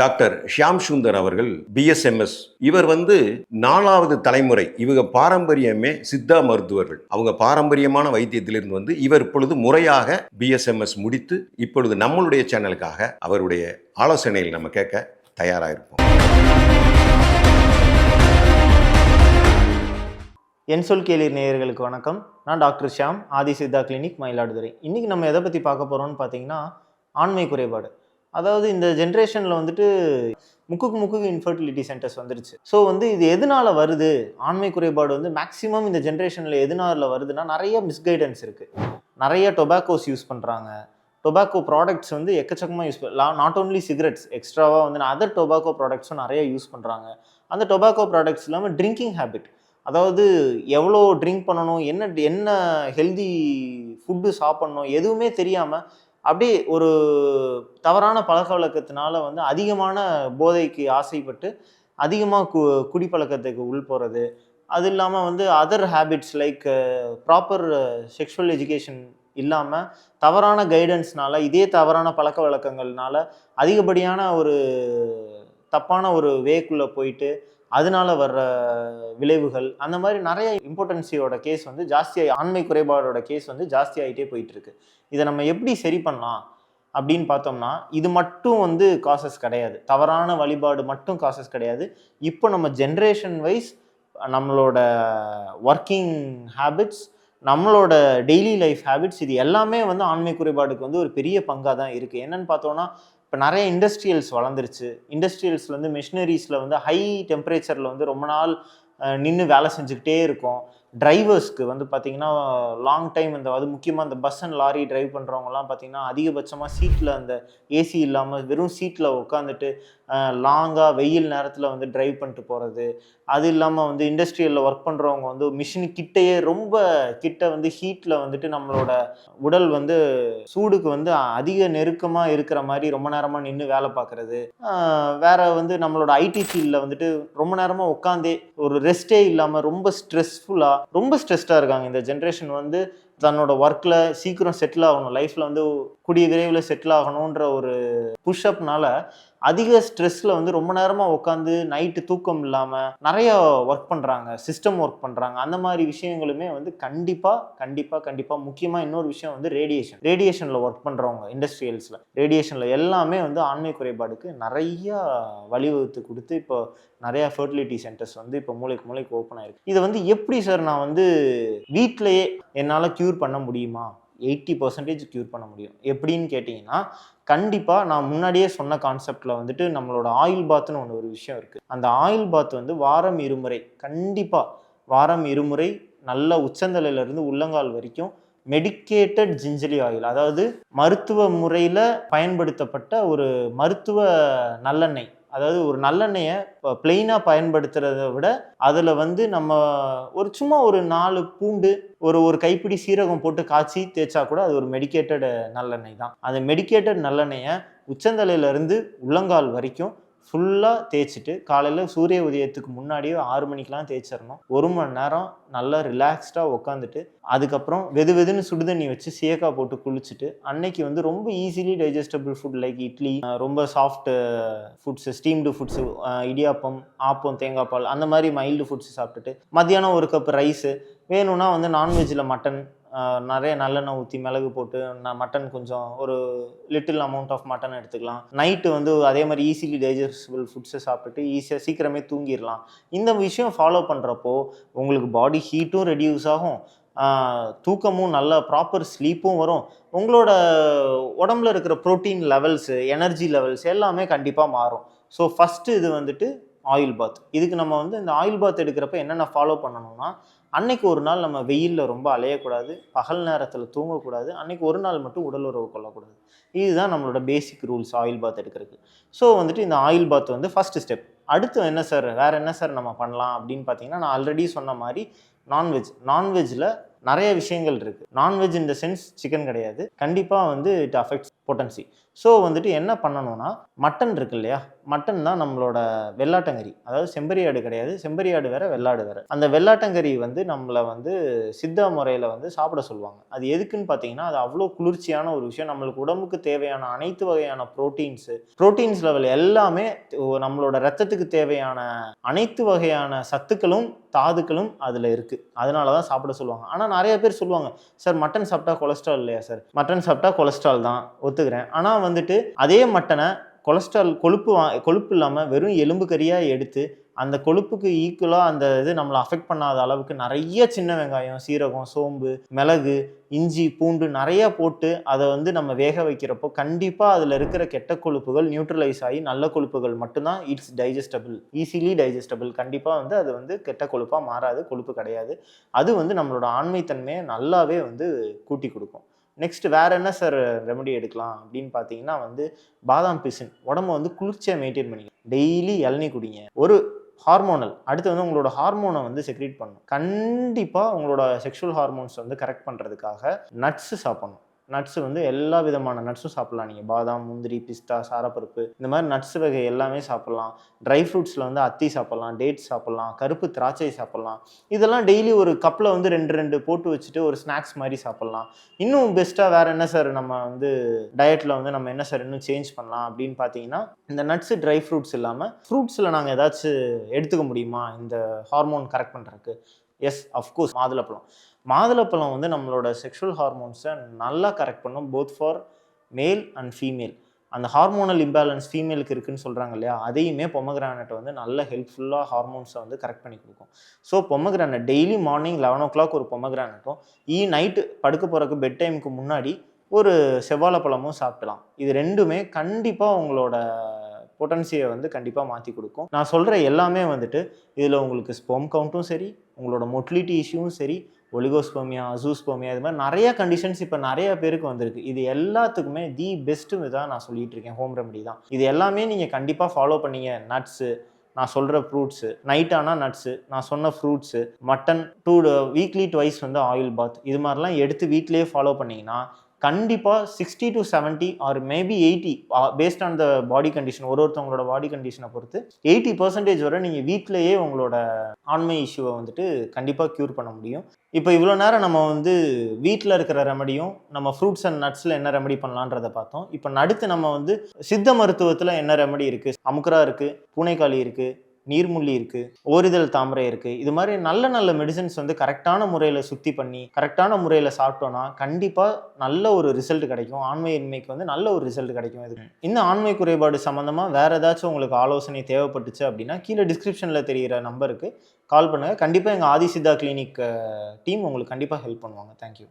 Doctor Shyam Sundar அவர்கள் BSMS இவர் வந்து நாலாவது தலைமுறை. இவங்க பாரம்பரியமே சித்தா மருத்துவர்கள். அவங்க பாரம்பரியமான வைத்தியத்திலிருந்து வந்து இவர் இப்பொழுது முறையாக பிஎஸ்எம்எஸ் முடித்து இப்பொழுது நம்மளுடைய சேனலுக்காக அவருடைய ஆலோசனையில் நம்ம கேட்க தயாராக இருப்போம் என் சொல் கேளீர் நேயர்களுக்கு வணக்கம். நான் டாக்டர் ஷியாம் ஆதி சித்தா கிளினிக் மயிலாடுதுறை. இன்றைக்கி நம்ம எதை பற்றி பார்க்க போகிறோம்னு பார்த்தீங்கன்னா ஆண்மை குறைபாடு. அதாவது இந்த ஜென்ரேஷனில் வந்துட்டு முக்குக்கு முக்குக்கு இன்ஃபர்டிலிட்டி சென்டர்ஸ் வந்துருச்சு. ஸோ வந்து இது எதனால் வருது? ஆண்மை குறைபாடு வந்து மேக்ஸிமம் இந்த ஜென்ரேஷனில் எதனால வருதுன்னா நிறைய மிஸ்கைடன்ஸ் இருக்குது நிறைய டொபாக்கோஸ் யூஸ் பண்ணுறாங்க டொபாக்கோ ப்ராடக்ட்ஸ் வந்து எக்கச்சக்கமாக யூஸ் நாட் ஓன்லி சிகரெட்ஸ் எக்ஸ்ட்ராவாக வந்து அதர் டொபாக்கோ ப்ராடக்ட்ஸும் நிறைய யூஸ் பண்ணுறாங்க அந்த டொபாக்கோ ப்ராடக்ட்ஸ் இல்லாமல் ட்ரிங்கிங் ஹேபிட் அதாவது எவ்வளோ ட்ரிங்க் பண்ணணும் என்ன என்ன ஹெல்தி ஃபுட்டு சாப்பிட்ணும் எதுவுமே தெரியாமல் அப்படியே ஒரு தவறான பழக்க வழக்கத்தினால வந்து அதிகமான போதைக்கு ஆசைப்பட்டு அதிகமாக கு குடிப்பழக்கத்துக்கு உள் போகிறது அது இல்லாமல் வந்து other habits like proper sexual education இல்லாமல் தவறான கைடன்ஸ்னால இதே தவறான பழக்க வழக்கங்கள்னால அதிகப்படியான ஒரு தப்பான ஒரு வேக்குள்ளே போயிட்டு அதனால வர்ற விளைவுகள் அந்த மாதிரி நிறைய இம்பார்ட்டன்சியோட கேஸ் வந்து ஜாஸ்தியாகி ஆண்மை குறைபாடோட கேஸ் வந்து ஜாஸ்தியாகிட்டே போயிட்டு இருக்கு இதை நம்ம எப்படி சரி பண்ணலாம் அப்படின்னு பார்த்தோம்னா இது மட்டும் வந்து காசஸ் கிடையாது. தவறான வழிபாடு மட்டும் காசஸ் கிடையாது. இப்போ நம்ம ஜென்ரேஷன் வைஸ் நம்மளோட ஒர்க்கிங் ஹேபிட்ஸ் நம்மளோட டெய்லி லைஃப் ஹேபிட்ஸ் இது எல்லாமே வந்து ஆண்மை குறைபாடுக்கு வந்து ஒரு பெரிய பங்காக தான் இருக்குது என்னன்னு பார்த்தோன்னா இப்போ நிறைய இண்டஸ்ட்ரியல்ஸ் வளர்ந்துருச்சு. இண்டஸ்ட்ரியல்ஸில் வந்து மிஷினரிஸில் வந்து ஹை டெம்பரேச்சரில் வந்து ரொம்ப நாள் நின்று வேலை செஞ்சுக்கிட்டே இருக்கும். டிரைவர்ஸ்க்கு வந்து பார்த்தீங்கன்னா லாங் டைம் இந்த அது முக்கியமாக இந்த பஸ் அண்ட் லாரி டிரைவ் பண்ணுறவங்கலாம் பார்த்தீங்கன்னா அதிகபட்சமாக சீட்டில் அந்த ஏசி இல்லாமல் வெறும் சீட்டில் உட்காந்துட்டு லாங்காக வெயில் நேரத்தில் வந்து டிரைவ் பண்ணிட்டு போகிறது அது இல்லாமல் வந்து இண்டஸ்ட்ரியலில் ஒர்க் பண்ணுறவங்க வந்து மிஷின் கிட்டேயே ரொம்ப கிட்ட வந்து ஹீட்டில் வந்துட்டு நம்மளோட உடல் வந்து சூடுக்கு வந்து அதிக நெருக்கமாக இருக்கிற மாதிரி ரொம்ப நேரமாக நின்று வேலை பார்க்குறது வேறு வந்து நம்மளோட ஐடி ஃபீல்டில் வந்துட்டு ரொம்ப நேரமாக உட்காந்தே ஒரு ரெஸ்ட்டே இல்லாமல் ரொம்ப ஸ்ட்ரெஸ்ஃபுல்லாக ரொம்ப ஸ்ட்ரெஸ்டாக இருக்காங்க. இந்த ஜென்ரேஷன் வந்து தன்னோட ஒர்க்கில் சீக்கிரம் செட்டில் ஆகணும். லைஃப்பில் வந்து கூடிய விரைவில் செட்டில் ஆகணுன்ற ஒரு புஷ்அப்னால அதிக ஸ்ட்ரெஸ்ஸில் வந்து ரொம்ப நேரமாக உட்காந்து நைட்டு தூக்கம் இல்லாமல் நிறைய ஒர்க் பண்ணுறாங்க சிஸ்டம் ஒர்க் பண்ணுறாங்க அந்த மாதிரி விஷயங்களுமே வந்து கண்டிப்பாக கண்டிப்பாக கண்டிப்பாக முக்கியமாக இன்னொரு விஷயம் வந்து ரேடியேஷன் ரேடியேஷனில் ஒர்க் பண்ணுறவங்க இண்டஸ்ட்ரியல்ஸில் ரேடியேஷனில் எல்லாமே வந்து ஆண்மை குறைபாடுக்கு நிறையா வழிவகுத்து கொடுத்து இப்போ நிறையா ஃபர்டிலிட்டி சென்டர்ஸ் வந்து இப்போ மூளைக்கு மூளைக்கு ஓப்பன் ஆயிருக்கு. இதை வந்து எப்படி சார் நான் வந்து வீட்டிலையே என்னால் க்யூர் பண்ண முடியுமா? எயிட்டி பர்சன்டேஜ் க்யூர் பண்ண முடியும். எப்படின்னு கேட்டிங்கன்னா கண்டிப்பாக நான் முன்னாடியே சொன்ன கான்செப்டில் வந்துட்டு நம்மளோட ஆயில் பாத்னு ஒன்று ஒரு விஷயம் இருக்குது அந்த ஆயில் பாத் வந்து வாரம் இருமுறை கண்டிப்பாக வாரம் இருமுறை நல்ல உச்சந்தலையிலேருந்து உள்ளங்கால் வரைக்கும் மெடிக்கேட்டட் ஜிஞ்சலி ஆயில் அதாவது மருத்துவ முறையில் பயன்படுத்தப்பட்ட ஒரு மருத்துவ நல்லெண்ணெய். அதாவது ஒரு நல்லெண்ணெயை பிளெயினாக பயன்படுத்துறத விட அதில் வந்து நம்ம ஒரு சும்மா ஒரு நாலு பூண்டு ஒரு ஒரு கைப்பிடி சீரகம் போட்டு காய்ச்சி தேய்ச்சா கூட அது ஒரு மெடிக்கேட்டட் நல்லெண்ணெய் தான். அந்த மெடிக்கேட்டட் நல்லெண்ணெயை உச்சந்தலையிலேருந்து உள்ளங்கால் வரைக்கும் ஃபுல்லாக தேய்ச்சிட்டு காலையில் சூரிய உதயத்துக்கு முன்னாடியே ஆறு மணிக்கெலாம் தேய்ச்சிடணும் ஒரு மணி நேரம் நல்லா ரிலாக்ஸ்டாக உட்காந்துட்டு அதுக்கப்புறம் வெது வெதுன்னு சுடுதண்ணி வச்சு சேக்கா போட்டு குளிச்சுட்டு அன்னைக்கு வந்து ரொம்ப easily digestible food like idli ரொம்ப soft foods steamed foods idiyappam appam தேங்காய் பால் அந்த மாதிரி மைல்டு ஃபுட்ஸ் சாப்பிட்டுட்டு மத்தியானம் ஒரு கப் ரைஸு வேணும்னா வந்து நான்வெஜ்ஜில் மட்டன் நிறைய நல்லெண்ணெய் ஊற்றி மிளகு போட்டு நான் மட்டன் கொஞ்சம் ஒரு லிட்டில் அமௌண்ட் ஆஃப் மட்டன் எடுத்துக்கலாம். நைட்டு வந்து அதே மாதிரி ஈஸிலி டைஜஸ்டபிள் ஃபுட்ஸை சாப்பிட்டுட்டு ஈஸியாக சீக்கிரமே தூங்கிடலாம். இந்த விஷயம் ஃபாலோ பண்ணுறப்போ உங்களுக்கு பாடி ஹீட்டும் ரெடியூஸ் ஆகும். தூக்கமும் நல்ல ப்ராப்பர் ஸ்லீப்பும் வரும். உங்களோட உடம்புல இருக்கிற ப்ரோட்டீன் லெவல்ஸு எனர்ஜி லெவல்ஸ் எல்லாமே கண்டிப்பாக மாறும். ஸோ ஃபஸ்ட்டு இது வந்துட்டு ஆயில் பாத் இதுக்கு நம்ம வந்து இந்த ஆயில் பாத் எடுக்கிறப்ப என்னென்ன ஃபாலோ பண்ணணும்னா அன்னைக்கு ஒரு நாள் நம்ம வெயிலில் ரொம்ப அலையக்கூடாது பகல் நேரத்தில் தூங்கக்கூடாது அன்னைக்கு ஒரு நாள் மட்டும் உடல் உறவு கொள்ளக்கூடாது. இதுதான் நம்மளோட பேசிக் ரூல்ஸ் ஆயில் பாத் எடுக்கிறதுக்கு. ஸோ வந்துட்டு இந்த ஆயில் பாத் வந்து ஃபஸ்ட்டு ஸ்டெப் அடுத்து என்ன சார் வேறு என்ன சார் நம்ம பண்ணலாம் அப்படின்னு பார்த்தீங்கன்னா நான் ஆல்ரெடி சொன்ன மாதிரி நான்வெஜ் நான்வெஜ்ஜில் நிறைய விஷயங்கள் இருக்குது நான்வெஜ் இந்த சென்ஸ் சிக்கன் கிடையாது. கண்டிப்பாக வந்து இட் அஃபெக்ட்ஸ் பொட்டன்சி ஸோ வந்துட்டு என்ன பண்ணணும்னா மட்டன் இருக்கு இல்லையா? மட்டன் தான் நம்மளோட வெள்ளாட்டங்கறி. அதாவது செம்பரியாடு கிடையாது செம்பரியாடு வேற வெள்ளாடு வேற. அந்த வெள்ளாட்டங்கறி வந்து நம்மளை வந்து சித்தா முறையில் வந்து சாப்பிட சொல்லுவாங்க. அது எதுக்குன்னு பார்த்தீங்கன்னா அது அவ்வளோ குளிர்ச்சியான ஒரு விஷயம். நம்மளுக்கு உடம்புக்கு தேவையான அனைத்து வகையான ப்ரோட்டீன்ஸு ப்ரோட்டீன்ஸ் லெவல் எல்லாமே நம்மளோட ரத்தத்துக்கு தேவையான அனைத்து வகையான சத்துக்களும் தாதுக்களும் அதில் இருக்குது அதனால தான் சாப்பிட சொல்லுவாங்க. ஆனால் நிறைய பேர் சொல்லுவாங்க சார் மட்டன் சாப்பிட்டா கொலஸ்ட்ரால் இல்லையா சார்? மட்டன் சாப்பிட்டா கொலஸ்ட்ரால் தான். ஒத்துக்கிறேன் ஆனால் வந்துட்டு அதே மட்டனை கொலஸ்ட்ரால் கொழுப்பு வா கொழுப்பு இல்லாமல் வெறும் எலும்பு கறியாக எடுத்து அந்த கொழுப்புக்கு ஈக்குவலாக அந்த இது நம்மளை அஃபெக்ட் பண்ணாத அளவுக்கு நிறைய சின்ன வெங்காயம் சீரகம் சோம்பு மிளகு இஞ்சி பூண்டு நிறைய போட்டு அதை வந்து நம்ம வேக வைக்கிறப்போ கண்டிப்பாக அதில் இருக்கிற கெட்ட கொழுப்புகள் நியூட்ரலைஸ் ஆகி நல்ல கொழுப்புகள் மட்டும்தான் இட்ஸ் டைஜஸ்டபிள் ஈஸிலி டைஜஸ்டபிள் கண்டிப்பாக வந்து அது வந்து கெட்ட கொழுப்பாக மாறாது கொழுப்பு கிடையாது. அது வந்து நம்மளோட ஆண்மைத்தன்மையை நல்லாவே வந்து கூட்டி கொடுக்கும். நெக்ஸ்ட் வேற என்ன சார் ரெமெடி எடுக்கலாம் அப்படின்னு பார்த்தீங்கன்னா வந்து பாதாம் பிசின். உடம்ப வந்து குளிர்ச்சியாக மெயின்டைன் பண்ணிக்க டெய்லி இளநீ குடிங்க. ஒரு ஹார்மோனல் அடுத்து வந்து உங்களோட ஹார்மோனை வந்து செக்ரீட் பண்ணும் கண்டிப்பாக உங்களோட செக்ஷுவல் ஹார்மோன்ஸ் வந்து கரெக்ட் பண்ணுறதுக்காக நட்ஸு சாப்பிடணும். நட்ஸ் வந்து எல்லா விதமான நட்ஸும் சாப்பிட்லாம். நீங்கள் பாதாம் முந்திரி பிஸ்தா சாரப்பருப்பு இந்த மாதிரி நட்ஸ் வகை எல்லாமே சாப்பிட்லாம். ட்ரை ஃப்ரூட்ஸில் வந்து அத்தி சாப்பிட்லாம் டேட்ஸ் சாப்பிட்லாம் கருப்பு திராட்சை சாப்பிட்லாம். இதெல்லாம் டெய்லி ஒரு கப்பில் வந்து ரெண்டு ரெண்டு போட்டு வச்சுட்டு ஒரு ஸ்நாக்ஸ் மாதிரி சாப்பிட்லாம். இன்னும் பெஸ்ட்டாக வேறு என்ன சார் நம்ம வந்து டயட்டில் வந்து நம்ம என்ன சார் இன்னும் சேஞ்ச் பண்ணலாம் அப்படின்னு பார்த்தீங்கன்னா இந்த நட்ஸு ட்ரை ஃப்ரூட்ஸ் இல்லாமல் ஃப்ரூட்ஸில் நாங்கள் ஏதாச்சும் எடுத்துக்க முடியுமா? இந்த ஹார்மோன் கரெக்ட் பண்ணுறதுக்கு எஸ் அஃப்கோர்ஸ் மாதுளப்பழம். மாதுளப்பழம் வந்து நம்மளோட செக்ஷுவல் ஹார்மோன்ஸை நல்லா கரெக்ட் பண்ணும் both for male and female அந்த ஹார்மோனல் இம்பேலன்ஸ் ஃபீமேலுக்கு இருக்குன்னு சொல்கிறாங்க இல்லையா? அதையுமே பொமக்ரானட் வந்து நல்ல ஹெல்ப்ஃபுல்லாக ஹார்மோன்ஸை வந்து கரெக்ட் பண்ணி கொடுக்கும். So pomegranate daily morning eleven o'clock ஒரு பொமக்ரானட்டும் ஈ நைட்டு படுக்க போகிறக்கு பெட் டைமுக்கு முன்னாடி ஒரு செவ்வாழைப்பழமும் சாப்பிடலாம். இது ரெண்டுமே கண்டிப்பாக உங்களோட பொட்டன்சியை வந்து கண்டிப்பாக மாற்றி கொடுக்கும். நான் சொல்கிற எல்லாமே வந்துட்டு இதில் உங்களுக்கு ஸ்போம் கவுண்ட்டும் சரி உங்களோட மொட்டிலிட்டி இஷ்யூவும் சரி ஒலிகோஸ்போமியா அசூஸ்போமியா இது மாதிரி நிறைய கண்டிஷன்ஸ் இப்போ நிறைய பேருக்கு வந்திருக்கு. இது எல்லாத்துக்குமே தி பெஸ்ட்டு தான் நான் சொல்லிட்டு இருக்கேன் ஹோம் ரெமடி தான். இது எல்லாமே நீங்கள் கண்டிப்பாக ஃபாலோ பண்ணீங்க நட்ஸு நான் சொல்கிற ஃப்ரூட்ஸு நைட் ஆனால் நட்ஸு நான் சொன்ன fruits mutton two weekly twice வந்து ஆயில் பாத் இது மாதிரிலாம் எடுத்து வீட்டிலேயே ஃபாலோ பண்ணீங்கன்னா கண்டிப்பாக sixty to seventy or maybe eighty based on the body condition ஒரு ஒருத்தவங்களோட பாடி கண்டிஷனை பொறுத்து எயிட்டி பர்சன்டேஜ் வரை நீங்கள் வீட்டிலேயே உங்களோட ஆண்மை இஷ்யூவை வந்துட்டு கண்டிப்பாக க்யூர் பண்ண முடியும். இப்போ இவ்வளோ நேரம் நம்ம வந்து வீட்டில் இருக்கிற ரெமடியும் நம்ம ஃப்ரூட்ஸ் அண்ட் நட்ஸில் என்ன ரெமடி பண்ணலான்றதை பார்த்தோம். இப்போ அடுத்து நம்ம வந்து சித்த மருத்துவத்தில் என்ன ரெமடி இருக்குது அமுக்கரா இருக்குது பூனைக்காளி இருக்குது நீர்முள்ளி இருக்குது ஓரிதழ் தாமரை இருக்குது இது மாதிரி நல்ல நல்ல மெடிசன்ஸ் வந்து கரெக்டான முறையில் சுத்தி பண்ணி கரெக்டான முறையில் சாப்பிட்டோன்னா கண்டிப்பாக நல்ல ஒரு ரிசல்ட் கிடைக்கும். ஆண்மை இன்மைக்கு வந்து நல்ல ஒரு ரிசல்ட் கிடைக்கும் இது. இந்த ஆண்மை குறைபாடு சம்மந்தமாக வேறு ஏதாச்சும் உங்களுக்கு ஆலோசனை தேவைப்பட்டுச்சு அப்படின்னா கீழே டிஸ்கிரிப்ஷனில் தெரிகிற நம்பருக்கு கால் பண்ணுங்கள் கண்டிப்பாக எங்கள் ஆதிசித்தா கிளினிக் டீம் உங்களுக்கு கண்டிப்பாக ஹெல்ப் பண்ணுவாங்க. தேங்க்யூ